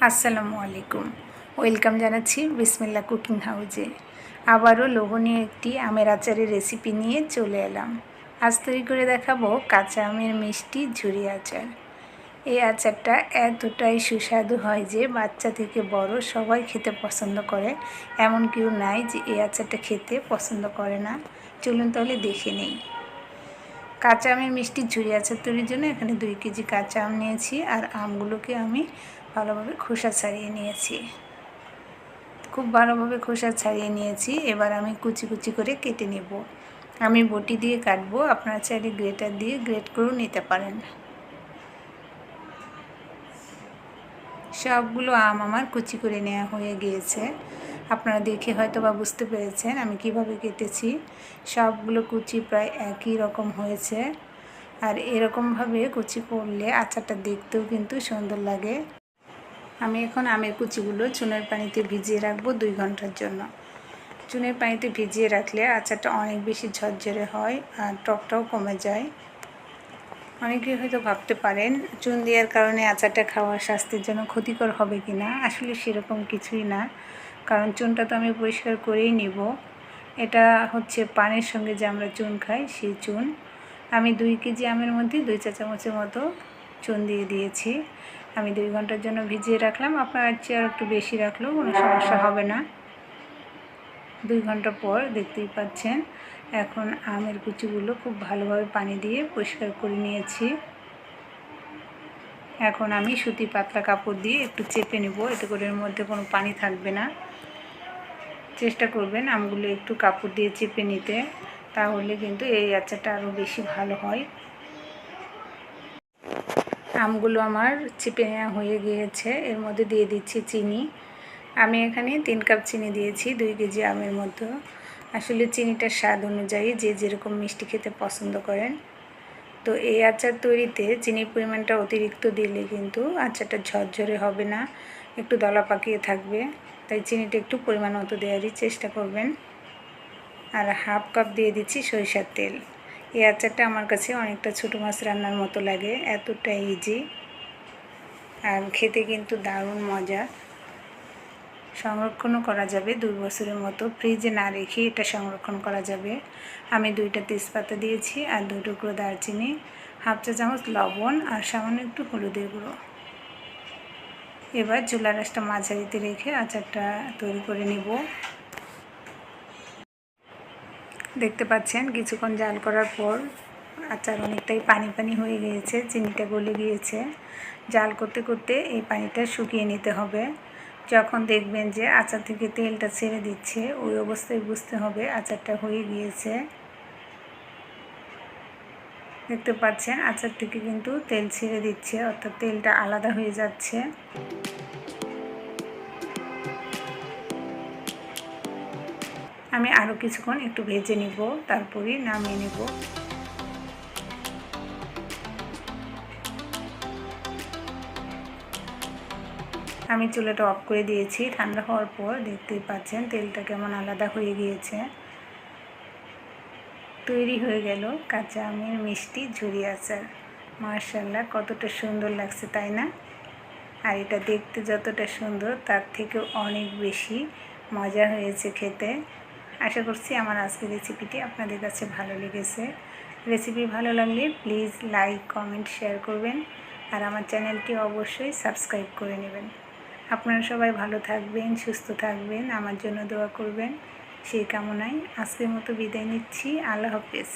আসসালামু আলাইকুম। ওয়েলকাম জানাচ্ছি বিসমিল্লা কুকিং হাউজে। আবারও লোভনীয় একটি আমের আচারের রেসিপি নিয়ে চলে এলাম। আজ তৈরি করে দেখাবো কাঁচা আমের মিষ্টি ঝুরি আচার। এই আচারটা এতটাই সুস্বাদু হয় যে বাচ্চা থেকে বড় সবাই খেতে পছন্দ করে। এমন কেউ নাই যে এই আচারটা খেতে পছন্দ করে না। চলুন তাহলে দেখে নেই। কাঁচা আমের মিষ্টি ঝুরি আচার তৈরির জন্য এখানে দুই কেজি কাঁচা আম নিয়েছি। আর আমগুলোকে আমি ভালোভাবে খোসা ছাড়িয়ে নিয়েছি। খুব ভালোভাবে খোসা ছাড়িয়ে নিয়েছি। এবার আমি কুচি কুচি করে কেটে নেব। আমি বটি দিয়ে কাটবো। আপনারা চাইলে গ্রেটার দিয়ে গ্রেট করেও নিতে পারেন। সবগুলো আম আমার কুচি করে নেওয়া হয়ে গিয়েছে। আপনারা দেখে হয়তো বা বুঝতে পেরেছেন আমি কীভাবে কেটেছি। সবগুলো কুচি প্রায় একই রকম হয়েছে। আর এরকমভাবে কুচি করলে আচারটা দেখতেও কিন্তু সুন্দর লাগে। আমি এখন আমের কুচিগুলো চুনের পানিতে ভিজিয়ে রাখব দুই ঘণ্টার জন্য। চুনের পানিতে ভিজিয়ে রাখলে আচারটা অনেক বেশি ঝরঝরে হয় আর টকটাও কমে যায়। অনেকে হয়তো ভাবতে পারেন, চুন দেওয়ার কারণে আচারটা খাওয়া স্বাস্থ্যের জন্য ক্ষতিকর হবে কি না আসলে সেরকম কিছুই না। কারণ চুনটা তো আমি পরিষ্কার করেই নিব। এটা হচ্ছে পানের সঙ্গে যে আমরা চুন খাই, সেই চুন। আমি দুই কেজি আমের মধ্যে দুই চা চামচের মতো চুন দিয়ে দিয়েছি। আমি দুই ঘণ্টার জন্য ভিজিয়ে রাখলাম। আপনার চেয়ার একটু বেশি রাখলেও কোনো সমস্যা হবে না। দুই ঘণ্টা পর দেখতেই পাচ্ছেন, এখন আমের কুচিগুলো খুব ভালোভাবে পানি দিয়ে পরিষ্কার করে নিয়েছি। এখন আমি সুতি পাতলা কাপড় দিয়ে একটু চেপে নেব, এতে করে এর মধ্যে কোনো পানি থাকবে না। চেষ্টা করবেন আমগুলো একটু কাপড় দিয়ে চেপে নিতে, তাহলে কিন্তু এই আচারটা আরও বেশি ভালো হয়। আমগুলো আমার চিপে নেওয়া হয়ে গিয়েছে। এর মধ্যে দিয়ে দিচ্ছি চিনি। আমি এখানে তিন কাপ চিনি দিয়েছি, দুই কেজি আমের মতো। আসলে চিনিটার স্বাদ অনুযায়ী যে যেরকম মিষ্টি খেতে পছন্দ করেন। তো এই আচার তৈরিতে চিনির পরিমাণটা অতিরিক্ত দিলে কিন্তু আচারটা ঝরঝরে হবে না, একটু দলা পাকিয়ে থাকবে। তাই চিনিটা একটু পরিমাণ মতো দেওয়ারই চেষ্টা করবেন। আর হাফ কাপ দিয়ে দিচ্ছি সরিষার তেল। এই আচারটা আমার কাছে অনেকটা ছোটো মাছ রান্নার মতো লাগে, এতটা ইজি আর খেতে কিন্তু দারুণ মজা। সংরক্ষণও করা যাবে দুই বছরের মতো। ফ্রিজে না রেখে এটা সংরক্ষণ করা যাবে। আমি দুইটা তেজপাতা দিয়েছি আর দুই টুকরো দারচিনি, হাফ চা চামচ লবণ আর সামান্য একটু হলুদের গুঁড়ো। এবার চুলা রাসটা মাঝারিতে রেখে আচারটা তৈরি করে নিব। দেখতে পাচ্ছেন, কিছুক্ষণ জাল করার পর আচার অনেকটাই পানি পানি হয়ে গিয়েছে, চিনিটা গলে গিয়েছে। জাল করতে করতে এই পানিটা শুকিয়ে নিতে হবে। যখন দেখবেন যে আচার থেকে তেলটা ছেড়ে দিচ্ছে, ওই অবস্থায় বুঝতে হবে আচারটা হয়ে গিয়েছে। দেখতে পাচ্ছেন, আচার থেকে কিন্তু তেল ছেড়ে দিচ্ছে, অর্থাৎ তেলটা আলাদা হয়ে যাচ্ছে। আমি আরও কিছুক্ষণ একটু ভেজে নিব, তারপরে নামিয়ে নেব। আমি চুলাটা অফ করে দিয়েছি, ঠান্ডা হওয়ার পর দেখতেই পাচ্ছেন তেলটা কেমন আলাদা হয়ে গিয়েছে। তৈরি হয়ে গেল কাঁচা আমের মিষ্টি ঝুরি আচার। মার্শাল্লাহ কতটা সুন্দর লাগছে, তাই না? আর এটা দেখতে যতটা সুন্দর, তার থেকেও অনেক বেশি মজা হয়েছে খেতে। আশা করছি আমার আজকের রেসিপিটি আপনাদের কাছে ভালো লেগেছে। রেসিপি ভালো লাগলে প্লিজ লাইক, কমেন্ট, শেয়ার করবেন আর আমার চ্যানেলটি অবশ্যই সাবস্ক্রাইব করে নেবেন। আপনারা সবাই ভালো থাকবেন, সুস্থ থাকবেন, আমার জন্য দোয়া করবেন। সেই কামনায় আজকের মতো বিদায় নিচ্ছি। আল্লাহ হাফেজ।